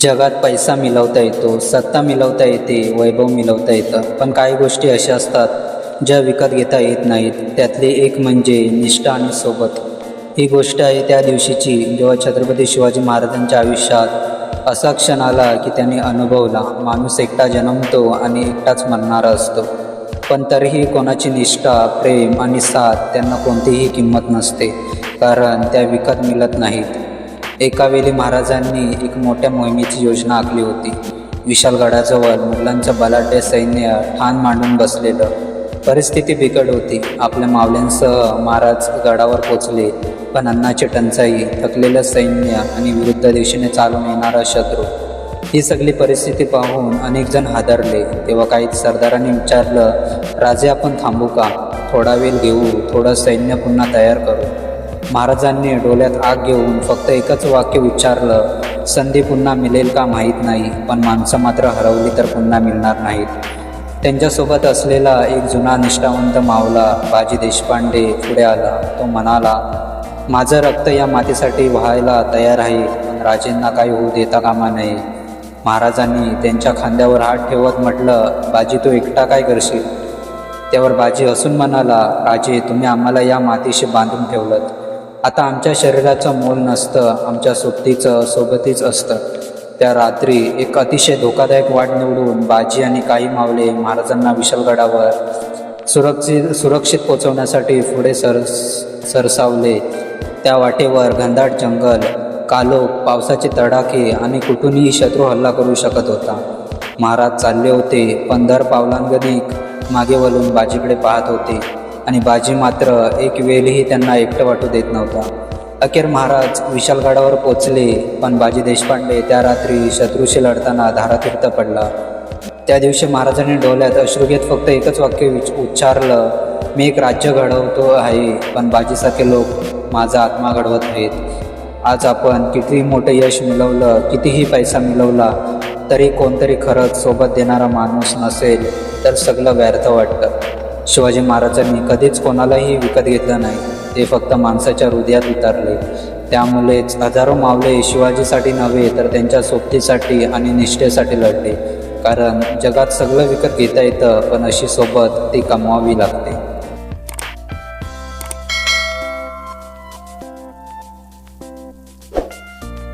जगात पैसा मिळवता येतो सत्ता मिळवता येते वैभव मिळवता येतं. पण काही गोष्टी अशा असतात ज्या विकत घेता येत नाहीत. त्यातली एक म्हणजे निष्ठा आणि सोबत. ही गोष्ट आहे त्या दिवशीची जेव्हा छत्रपती शिवाजी महाराजांच्या आयुष्यात असा क्षण आला की त्यांनी अनुभवला माणूस एकटा जन्मतो आणि एकटाच मरणारा असतो. पण तरीही कोणाची निष्ठा प्रेम आणि साथ त्यांना कोणतीही किंमत नसते कारण त्या विकत मिळत नाहीत. एकावेळी महाराजांनी एक मोठ्या मोहिमेची योजना आखली होती. विशालगडाजवळ मुघलांचं बलाढ्य सैन्य ठाण मांडून बसलेलं. परिस्थिती बिकट होती. आपल्या मावल्यांसह महाराज गडावर पोचले पण अन्नाची टंचाई थकलेलं सैन्य आणि विरुद्ध दिशेने चालून येणारा शत्रू. ही सगळी परिस्थिती पाहून अनेक जण हादरले. तेव्हा काही सरदारांनी विचारलं राजे आपण थांबू का? थोडा वेळ घेऊ थोडं सैन्य पुन्हा तयार करू. महाराजांनी डोळ्यात आग घेऊन फक्त एकच वाक्य उच्चारलं संधी पुन्हा मिळेल का माहीत नाही पण माणसं मात्र हरवली तर पुन्हा मिळणार नाहीत. त्यांच्यासोबत असलेला एक जुना निष्ठावंत मावला बाजी देशपांडे पुढे आला. तो म्हणाला माझं रक्त या मातीसाठी व्हायला तयार आहे पण राजेंना काही होऊ देता कामा नये. महाराजांनी त्यांच्या खांद्यावर हात ठेवत म्हटलं बाजी तू एकटा काय करशील? त्यावर बाजी हसून म्हणाला राजे तुम्ही आम्हाला या मातीशी बांधून ठेवलं आता आमच्या शरीराचं मोल नसतं आमच्या सोबतीचं सोबतीच असतं. त्या रात्री एक अतिशय धोकादायक वाट निवडून बाजी आणि काही मावले महाराजांना विशालगडावर सुरक्षित सुरक्षित पोचवण्यासाठी पुढे सर सरसावले. त्या वाटेवर घनदाट जंगल कालोख पावसाचे तडाखे आणि कुठूनही शत्रू हल्ला करू शकत होता. महाराज चालले होते पंधर पावलांगणिक मागे वळून बाजीकडे पाहत होते. आणि बाजी मात्र एक वेळही त्यांना एकटं वाटू देत नव्हता. अखेर महाराज विशालगडावर पोचले पण बाजी देशपांडे त्या रात्री शत्रूशी लढताना धारातीर्थ पडला. त्या दिवशी महाराजांनी डोल्यात अश्रू घेत फक्त एकच वाक्य विच उच्चारलं मी एक राज्य घडवतो आहे पण बाजीसारखे लोक माझा आत्मा घडवत आहेत. आज आपण कितीही मोठं यश मिळवलं कितीही पैसा मिळवला तरी कोणतरी खरंच सोबत देणारा माणूस नसेल तर सगळं व्यर्थ वाटतं. शिवाजी महाराजांनी कधीच कोणालाही विकत घेतलं नाही. ते फक्त माणसाच्या हृदयात उतरले. त्यामुळेच हजारो मावले शिवाजीसाठी नव्हे तर त्यांच्या सोबतीसाठी आणि निष्ठेसाठी लढले. कारण जगात सगळं विकत घेता येतं पण अशी सोबत ती कमवावी लागते.